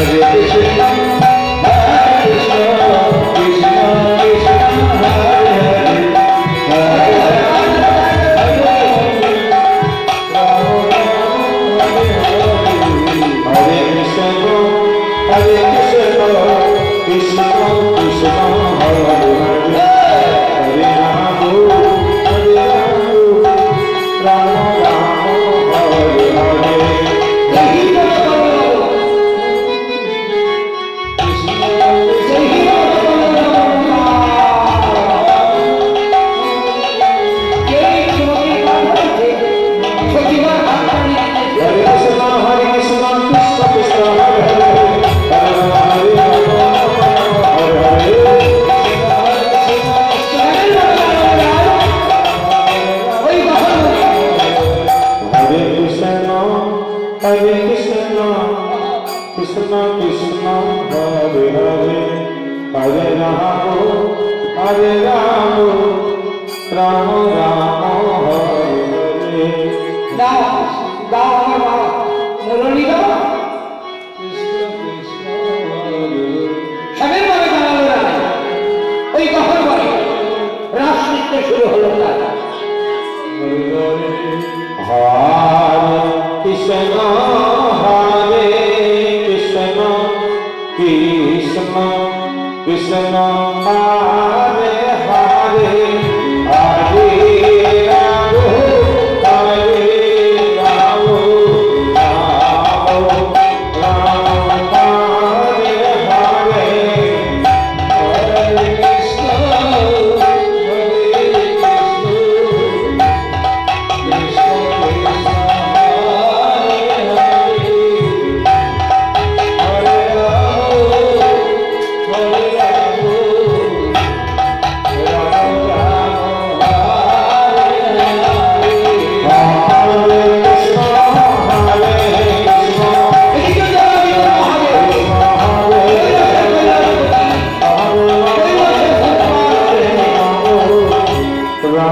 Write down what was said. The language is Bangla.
Obrigado. Hare Krishna, Krishna Krishna, Hare Hare, Hare Rama, Hare Rama, Rama Rama, Hare Hare. দাও দাও আমার মা মুরলি দাও শুরু হলো Krishna, Krishna,